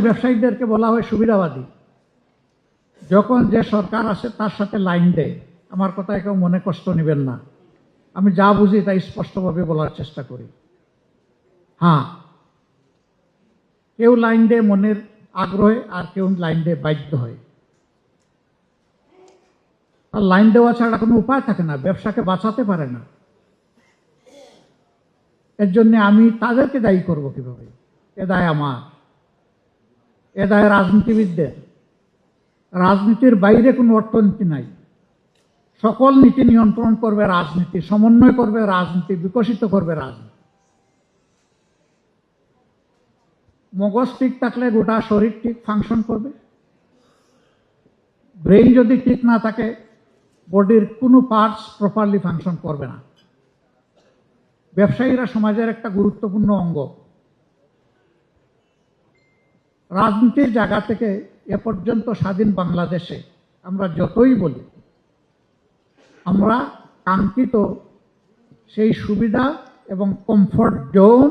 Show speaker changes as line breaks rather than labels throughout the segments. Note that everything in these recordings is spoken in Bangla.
ব্যবসায়ীদেরকে বলা হয় সুবিধাবাদী। যখন যে সরকার আসে, তার সাথে লাইন দেয়। আমার কথা কেউ মনে কষ্ট নেবেন না। আমি যা বুঝি, তাই স্পষ্টভাবে বলার চেষ্টা করি। হ্যাঁ কেউ লাইন দেয় মনের আগ্রহে, আর কেউ লাইন দেয় বাধ্য হয়। আর লাইন দেওয়া ছাড়া কোনো উপায় থাকে না, ব্যবসাকে বাঁচাতে পারে না। এর জন্য আমি তাদেরকে দায়ী করব কীভাবে? এ দায় আমার। এ রাজনীতিবিদদের। রাজনীতির বাইরে কোনো অর্থনীতি নাই। সকল নীতি নিয়ন্ত্রণ করবে রাজনীতি, সমন্বয় করবে রাজনীতি, বিকশিত করবে রাজনীতি। মগজ ঠিক থাকলে গোটা শরীর ঠিক ফাংশন করবে। ব্রেইন যদি ঠিক না থাকে বডির কোনো পার্টস প্রপারলি ফাংশন করবে না। ব্যবসায়ীরা সমাজের একটা গুরুত্বপূর্ণ অঙ্গ। রাজনীতির জায়গা থেকে এ পর্যন্ত স্বাধীন বাংলাদেশে আমরা যতই বলি, আমরা কাঙ্ক্ষিত সেই সুবিধা এবং কমফর্ট জোন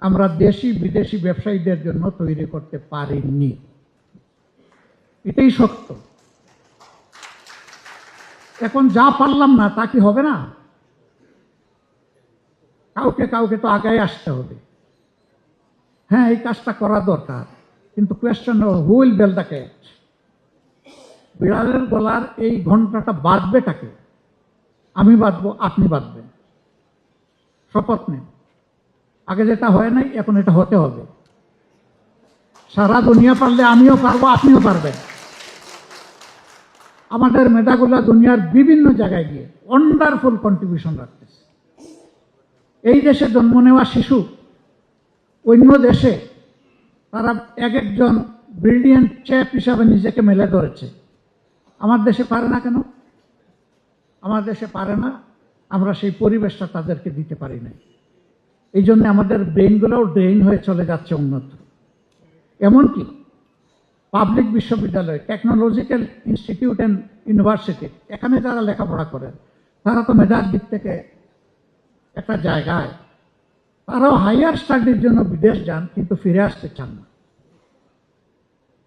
আমরা দেশি, বিদেশি ব্যবসায়ীদের জন্য তৈরি করতে পারিনি। এটাই সত্য। এখন যা পারলাম না, তা কি হবে না? কাউকে কাউকে তো আগায় আসতে হবে। হ্যাঁ এই কাজটা করা দরকার। কিন্তু question who will bell the cat বিড়ালের গলার এই ঘন্টাটা বাঁধবে তাকে আমি বাঁধবো, আপনি বাঁধবেন। শপথ নেন। আগে যেটা হয় নাই, এখন এটা হতে হবে। সারা দুনিয়া পারলে আমিও পারব, আপনিও পারবেন। আমাদের মেধাগুলা দুনিয়ার বিভিন্ন জায়গায় গিয়ে ওয়ান্ডারফুল কন্ট্রিবিউশন রাখতেছে। এই দেশে জন্ম নেওয়া শিশু অন্য দেশে তারা এক একজন ব্রিলিয়েন্ট চ্যাপ হিসাবে নিজেকে মেলে ধরেছে। আমার দেশে পারে না কেন? আমার দেশে পারে না। আমরা সেই পরিবেশটা তাদেরকে দিতে পারি না এই জন্য আমাদের ব্রেইনগুলোও ড্রেইন হয়ে চলে যাচ্ছে উন্নত। এমনকি পাবলিক বিশ্ববিদ্যালয় টেকনোলজিক্যাল ইনস্টিটিউট অ্যান্ড ইউনিভার্সিটি এখানে যারা লেখাপড়া করেন তারা তো মেধার দিক থেকে একটা জায়গায় তারাও হাইয়ার স্টাডির জন্য বিদেশ যান, কিন্তু ফিরে আসতে চান না।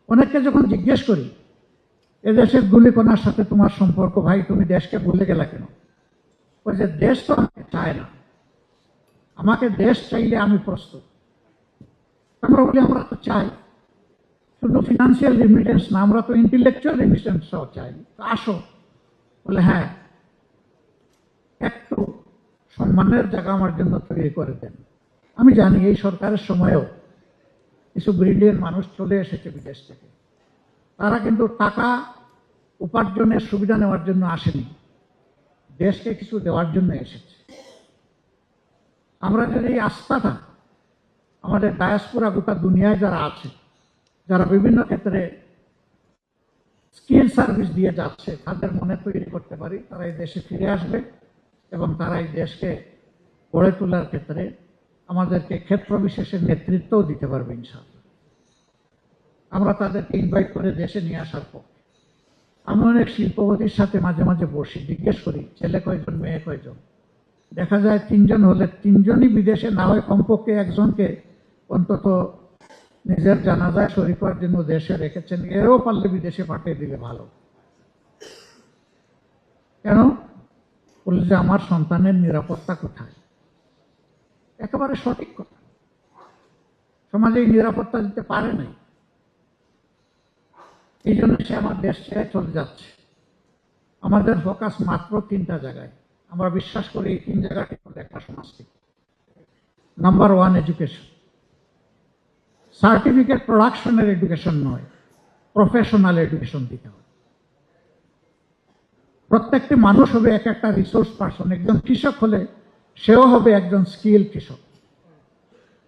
অনেককে যখন জিজ্ঞেস করি, এদেশের গুলিকোনার সাথে তোমার সম্পর্ক ভাই, তুমি দেশকে ভুলে গেলা কেন? বলছে দেশ তো আমাকে চায় না। আমাকে দেশ চাইলে আমি প্রস্তুত। আমরা বলি, আমরা তো চাই। শুধু ফিনান্সিয়াল রেমিটেন্স না, আমরা তো ইন্টেলেকচুয়াল রেমিটেন্সও চাই। আসো। বলে হ্যাঁ একটু সম্মানের জায়গা আমার জন্য তৈরি করে দেন। আমি জানি এই সরকারের সময়েও কিছু ব্রিলিয়ন মানুষ চলে এসেছে বিদেশ থেকে। তারা কিন্তু টাকা উপার্জনের সুবিধা নেওয়ার জন্য আসেনি। দেশকে কিছু দেওয়ার জন্য এসেছে। আমরা এই আস্থাটা, আমাদের ডায়াসপোরা গোটা দুনিয়ায় যারা আছে, যারা বিভিন্ন ক্ষেত্রে স্কিল সার্ভিস দিয়ে যাচ্ছে, তাদের মনে তৈরি করতে পারি, তারা এই দেশে ফিরে আসবে এবং তারা এই দেশকে গড়ে তোলার ক্ষেত্রে আমাদেরকে ক্ষেত্র বিশেষের নেতৃত্বও দিতে পারবে ইনশাআল্লাহ। আমরা তাদেরকে ইনভাইট করে দেশে নিয়ে আসার পর আমি অনেক শিল্পপতির সাথে মাঝে মাঝে বসি, জিজ্ঞেস করি, ছেলে কয়জন, মেয়ে কয়জন? দেখা যায় তিনজন হলে তিনজনই বিদেশে, না হয় কমপক্ষে একজনকে অন্তত নিজের জানাজায় শরীর করার জন্য দেশে রেখেছেন, এরও পারলে বিদেশে পাঠিয়ে দিলে ভালো। কেন? বলছে যে, আমার সন্তানের নিরাপত্তা কোথায়? একেবারে সঠিক কথা। সমাজে নিরাপত্তা দিতে পারে নাই। এই জন্য সে আমার দেশ ছেড়ে চলে যাচ্ছে। আমাদের ফোকাস মাত্র তিনটা জায়গায়। আমরা বিশ্বাস করি এই তিন জায়গাটি একটা সমাজকে নাম্বার ওয়ান এডুকেশন সার্টিফিকেট প্রোডাকশনের এডুকেশন নয় প্রফেশনাল এডুকেশন দিতে হবে। প্রত্যেকটি মানুষ হবে এক একটা রিসোর্স পার্সন একজন কৃষক হলে সেও হবে একজন স্কিল কৃষক।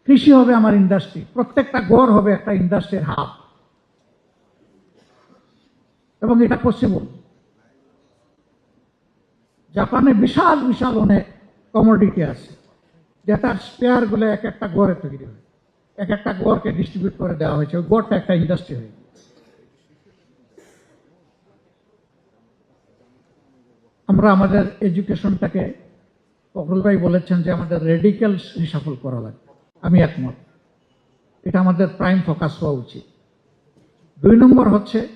কৃষি হবে আমার ইন্ডাস্ট্রি প্রত্যেকটা গড় হবে একটা ইন্ডাস্ট্রির হাব এবং এটা পসিবল জাপানে বিশাল বিশাল অনেক কমোডিটি আছে যেটার স্পেয়ারগুলো এক একটা গড়ে তৈরি হয়। এক একটা গড়কে ডিস্ট্রিবিউট করে দেওয়া হয়েছে। ওই গড়টা একটা ইন্ডাস্ট্রি হয়ে আমরা আমাদের এডুকেশনটাকে ফখরুল ভাই বলেছেন যে আমাদের রেডিক্যাল রিসাফল করা লাগবে। আমি একমত। এটা আমাদের প্রাইম ফোকাস হওয়া উচিত। দুই নম্বর হচ্ছে,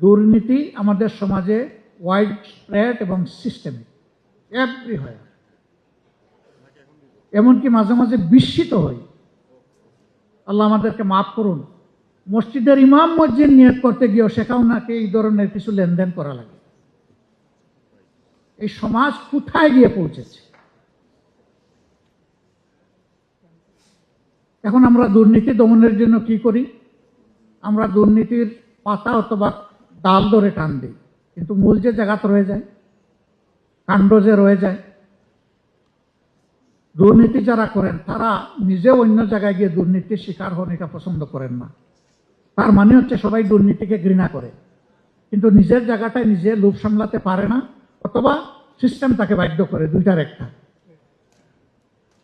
দুর্নীতি আমাদের সমাজে ওয়াইড স্প্রেড এবং সিস্টেমিক এভরিহয়ার এমনকি মাঝে মাঝে বিস্মিত হই। আল্লাহ আমাদেরকে মাফ করুন। মসজিদের ইমাম মসজিদ নিয়োগ করতে গিয়েও সেখানেও নাকি এই ধরনের কিছু লেনদেন করা লাগে। এই সমাজ কোথায় গিয়ে পৌঁছেছে? এখন আমরা দুর্নীতি দমনের জন্য কি করি? আমরা দুর্নীতির পাতা অথবা ডাল ধরে টান দিই। কিন্তু মূল যে জায়গাতে রয়ে যায়, কাণ্ড যে রয়ে যায়, দুর্নীতি যারা করেন, তারা নিজে অন্য জায়গায় গিয়ে দুর্নীতির শিকার হন এটা পছন্দ করেন না। তার মানে হচ্ছে সবাই দুর্নীতিকে ঘৃণা করে। কিন্তু নিজের জায়গাটায় নিজে লোভ সামলাতে পারে না। অথবা সিস্টেম তাকে বাধ্য করে, দুইটার একটা।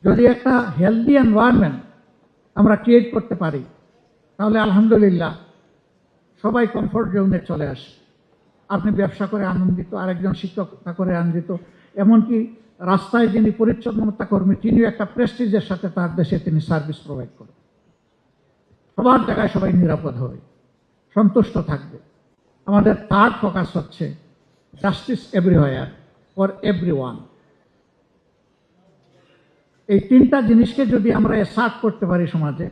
যদি একটা হেলদি এনভায়রনমেন্ট আমরা ক্রিয়েট করতে পারি, তাহলে আলহামদুলিল্লাহ সবাই কমফোর্ট জোনে চলে আসে। আপনি ব্যবসা করে আনন্দিত, আরেকজন শিক্ষকতা করে আনন্দিত, এমনকি রাস্তায় যিনি পরিচ্ছন্নতা কর্মী, তিনিও একটা প্রেস্টিজের সাথে তার দেশে তিনি সার্ভিস প্রোভাইড করেন। সবার জায়গায় সবাই নিরাপদ হবে সন্তুষ্ট থাকবে। আমাদের থার্ড ফোকাস হচ্ছে justice everywhere for everyone এই তিনটা জিনিসকে যদি আমরা এসার্ট করতে পারি সমাজে,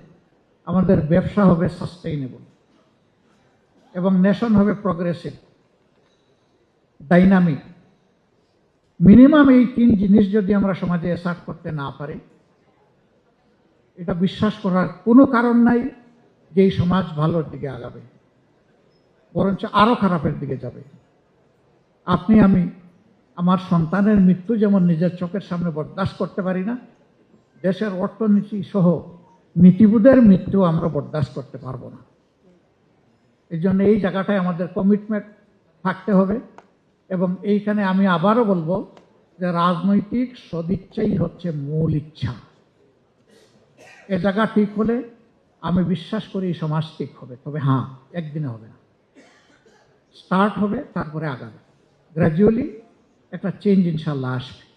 আমাদের ব্যবসা হবে সাস্টেইনেবল এবং নেশন হবে প্রগ্রেসিভ ডাইনামিক মিনিমাম এই তিন জিনিস যদি আমরা সমাজে এসার্ট করতে না পারি, এটা বিশ্বাস করার কোনো কারণ নাই যে এই সমাজ ভালোর দিকে আগাবে, বরঞ্চ আরও খারাপের দিকে যাবে। আপনি, আমি আমার সন্তানের মৃত্যু যেমন নিজের চোখের সামনে বরদাস্ত করতে পারি না, দেশের অর্থনীতি সহ নীতিবোধের মৃত্যু আমরা বরদাস্ত করতে পারব না। এই জন্য এই জায়গাটায় আমাদের কমিটমেন্ট থাকতে হবে এবং এইখানে আমি আবারও বলব যে রাজনৈতিক সদিচ্ছাই হচ্ছে মূল ইচ্ছা। এ জায়গা ঠিক হলে আমি বিশ্বাস করি সমাজ ঠিক হবে, তবে হ্যাঁ একদিনে হবে না। স্টার্ট হবে, তারপরে আগাবে। গ্র্যাজুয়ালি একটা চেঞ্জ ইনশাল্লাহ আসবে।